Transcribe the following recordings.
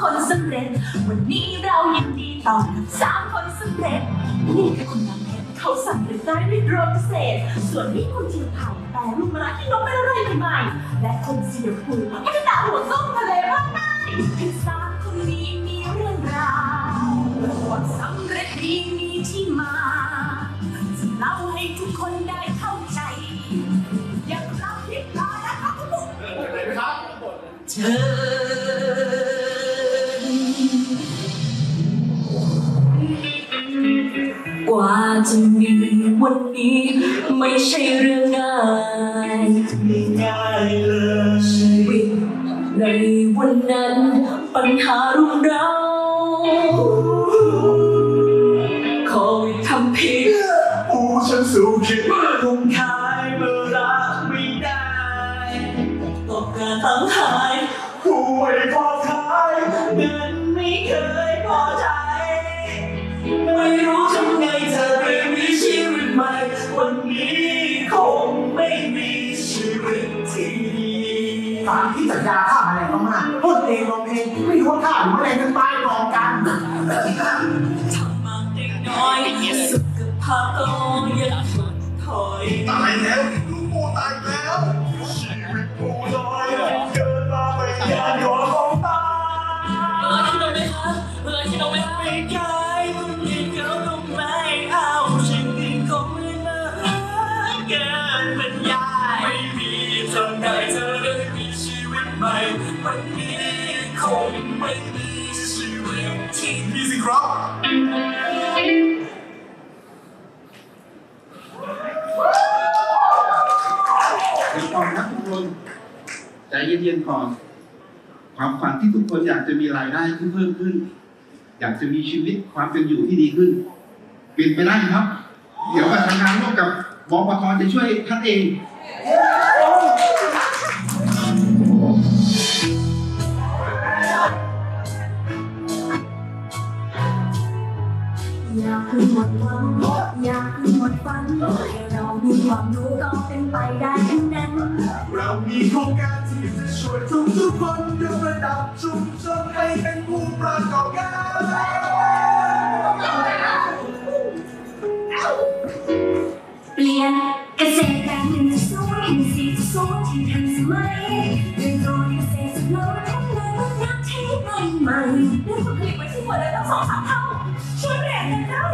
คนสำเร็จ วันนี้เรายินดีต้อนรับสามคนสำเร็จ นี่คือคุณน้ำเพชรเขาสำเร็จได้ด้วยโดรนเศษ ส่วนนี้คุณทียมไผ่แปลรูปมะระที่นกเป็นอะไรใหม่ๆ และคุณเสียภูพัฒนาหัวส้มทะเลภาคใต้พิซซ่า กว่าจะมีวันนี้ ไม่ใช่เรื่องง่ายง่ายเลยชีวิตในวันนั้นปัญหารุมเราโควิดทำผิดผู้ฉันสูงคิด สารที่สัญญาฆ่าแมลงมากๆพูดเองลองเองไม่รู้ว่าฆ่าหรือแมลงกันตายกองกันทำมาเด็กน้อยสุขภาพก็ยังถดถอยตายแล้ว ไม่มีชีวิตที่ดีสิครับ เดี๋ยวก่อนนะทุกคนใจเย็นๆก่อน ความฝันที่ทุกคนอยากจะมีรายได้ที่เพิ่มขึ้น อยากจะมีชีวิตความเป็นอยู่ที่ดีขึ้น เป็นไปได้ครับ เดี๋ยวมาทำงานร่วมกับบปทจะช่วยท่านเอง ที่จะช่วยทุกทุกๆคนยกระดับชุมชนให้เป็นผู้ประกอบการเปลี่ยนเกษตรแบบหนึ่งจะสู้อินทรีย์จะสู้ที่ทันสมัยเรียนรู้เกษตรสโลกทำเลยว่านักเทคโนโลยีใหม่เรื่องผลิตไว้ที่หัวเลยตั้งสองสามเท่าช่วยแรงกันได้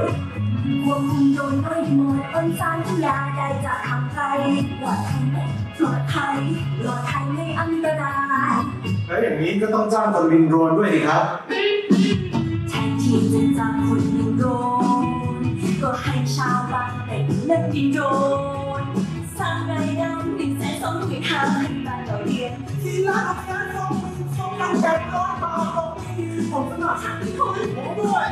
ควบคุมโดยด้วยหมดต้นสารทุกยาได้จากทางไกลปลอดภัยไหม ปลอดภัยปลอดภัยไม่อันตรายแล้วอย่างนี้ก็ต้องจ้างคนบินโดรนด้วยดิครับ แทนที่จะจ้างคนบินโดรนก็ให้ชาวบ้านเป็นนักบินโดรนสร้างรายได้หนึ่งแสนสองหมื่นห้าพันบาทต่อเดือนที่ร้านอาหารของมึงสองพันแปดร้อยบาทต่อปีผมสมัครช่างที่คนผมด้วย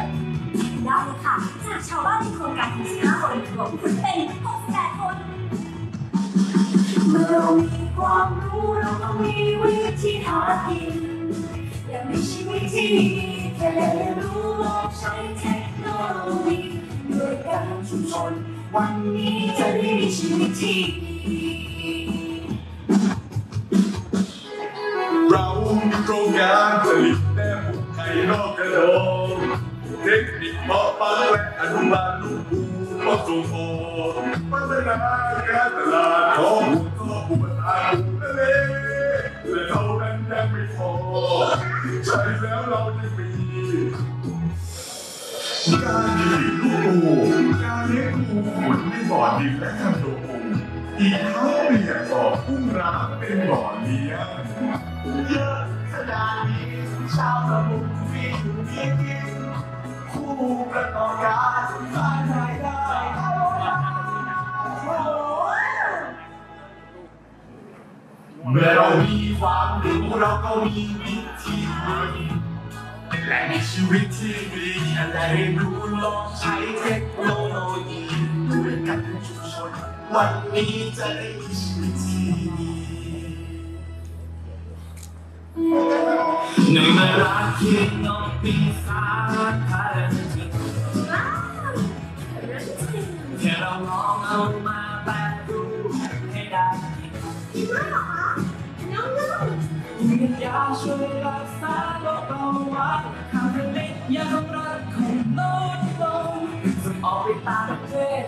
ได้เลยค่ะ จากชาวบ้านในโครงการ65คนรวมคุณเป็น68คน มื่อเรามีความรู้เราก็มีวิธีหากินอยากมีชีวิตที่ดีแค่เรียนรู้ลองใช้เทคโนโลยีด้วยกันชุมชนวันนี้จะได้มีชีวิตที่ดีเรามีโครงการผลิตแม่บุกไข่นอกกระโดงเทคนิคเพาะปลูกและอนุบาลลูกปูเพาะส่งออกพัฒนาการตลาดของ ออุปทานทะเลและเท่านั้นยังไม่พอใช่แล้วเรายังมีการผลิตลูกปูการเลี้ยงปูขุนในบ่อดินและคอนโดปูอีกทั้งเปลี่ยนบ่อกุ้งร้างเป็นบ่อเลี้ยงเยอะขนาดนี้ชาวประมงมีอยู่ที่กินผู้ประกอบการสร้างรายได้ เรามีความรู้เราก็มีวิธีและมีชีวิตที่ดีและเรียนรู้ลองใช้เทคโนโลยีด้วยกันทั้งชุมชนวันนี้จะได้มีชีวิตที่ดีหนึ่งเวลาที่น้องปีศาจพาเดินแค่เราลองเอามาแปลรูปให้ได้าช่วยรักษาโลกเอาไว้ข้ามทะเลอย่าต้องรักคงลดลงจะออกไปต่างประเทศ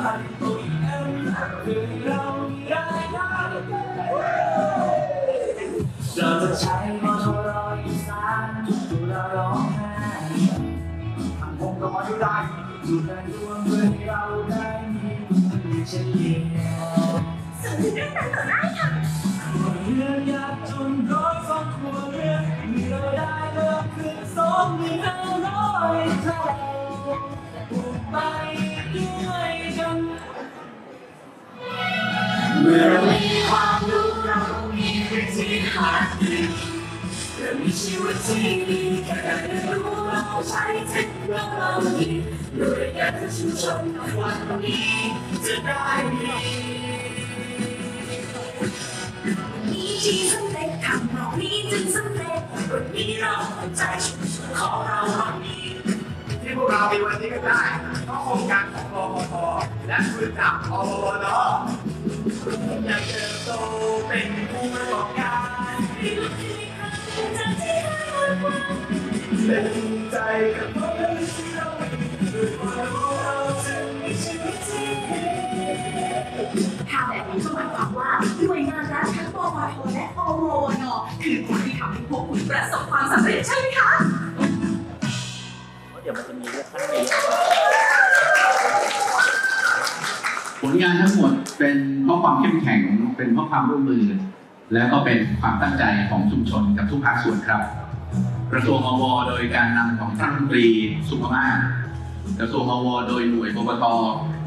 พันตัวเอ็มคือเรามีรายได้เราจะใช้มอโทรอีสานดูแลร้องไห้ทำผมก็มาได้ดูแลดวงเพื่อให้เราได้มีเฉลี่ยสนเรื่องนั้นต่อได้ค่ วิธีหาดีเพื่มีชีวิตที่ดีแค่การเรียนรู้เราใช้เทคโนโลยีด้วยกันทั้งชุมวันนี้จะได้มีมีที่สำเร็จทำเรานี้จึงสำเร็จวันนี้เราใจชุมชนของเราวันนี้ที่พวกเรามีวันนี้ก็ได้เพราะโครงการของรพพและบริษัทอวนอยากเติบโตเป็นผู้ประกอบการ เป็นใจกับพวกเราที่เราด้วยความเราจะมีชีวิตที่ดีถ้าแบบนี้ก็หมายความว่าหน่วยงานรัฐทั้งปวทและอวนคือคนที่ทำให้พวกคุณประสบความสำเร็จใช่ไหมคะ เดี๋ยวมันจะมีเลือกตั้นผลงานทั้งหมดเป็นเพราะความเข้มแข็ง เป็นเพราะความร่วมมือ และก็เป็นความตั้งใจของชุมชนกับทุกภาคส่วนครับ กระทรวงอวโดยการนำของท่านรัฐมนตรีสุภมาศกระทรวงอวโดยหน่วยปปท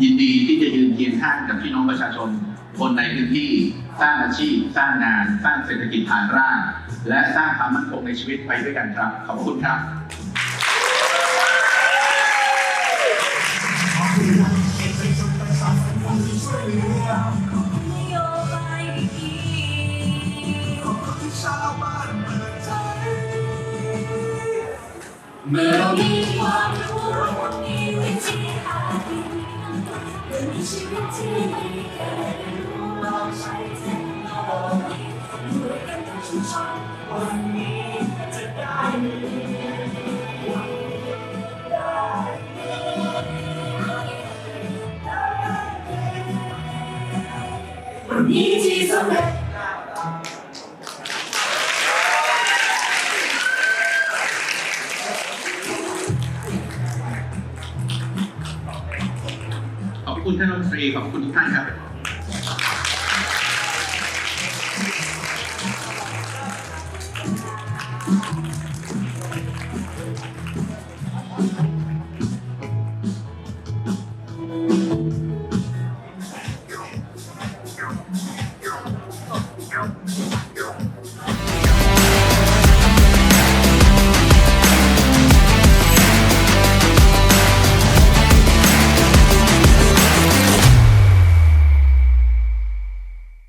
ยินดีที่จะยืนเคียงข้างกับพี่น้องประชาชน คนในพื้นที่สร้างอาชีพ สร้างงาน สร้างเศรษฐกิจฐานราก และสร้างความมั่นคงในชีวิตไปด้วยกันครับ ขอบคุณครับ วันนี้จะได้มีที่สำเร็จีขอบคุณทุกท่านครับ